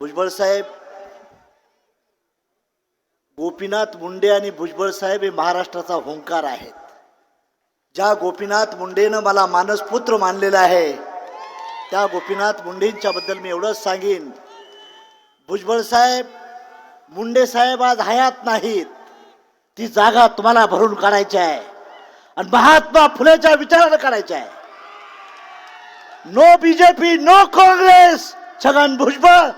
भुजबळ साहेब गोपीनाथ मुंडे आणि भुजबळ साहेब हे महाराष्ट्राचा होंकार आहेत. ज्या गोपीनाथ मुंडेनं मला मानसपुत्र मानलेला आहे त्या गोपीनाथ मुंडेंच्या बद्दल मी एवढंच सांगेन. भुजबळ साहेब मुंडे साहेब आज हयात नाहीत. ती जागा तुम्हाला भरून काढायची आहे. आणि महात्मा फुलेच्या विचारानं काढायची आहे. No BJP no Congress Chhagan Bhujbal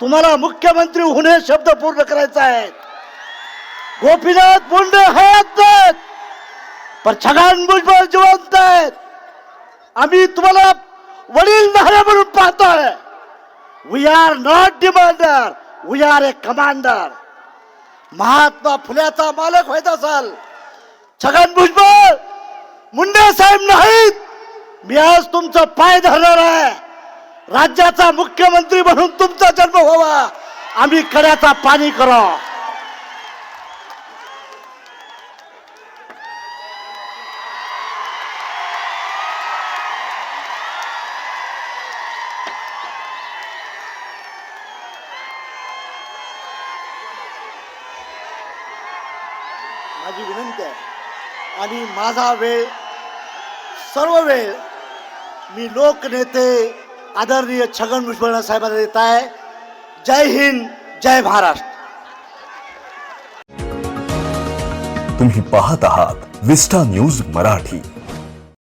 तुम्हाला मुख्यमंत्री होणे शब्द पूर्ण करायचा आहे गोपीनाथ मुंडे हयात नाहीत पण छगन भुजबळ जिवंत आहेत. आम्ही तुम्हाला वडील नारे म्हणून पाहतोय. We are not demander we are a commander Mahatma फुल्याचा मालक व्हायचा असाल. छगन भुजबळ मुंडे साहेब नाहीत. मी आज तुमचा पाय धरणार आहे. राज्याचा मुख्यमंत्री म्हणून तुमचा जन्म व्हावा. आम्ही कड्याचा पाणी करा. माझी विनंती आहे आणि माझा वेळ सर्व वेळ मी लोकनेते आदरणीय छगन भुजबळ साहब देत आहे. जय हिंद, जय महाराष्ट्र. तुम्ही पाहत आहात विस्टा न्यूज़ मराठी.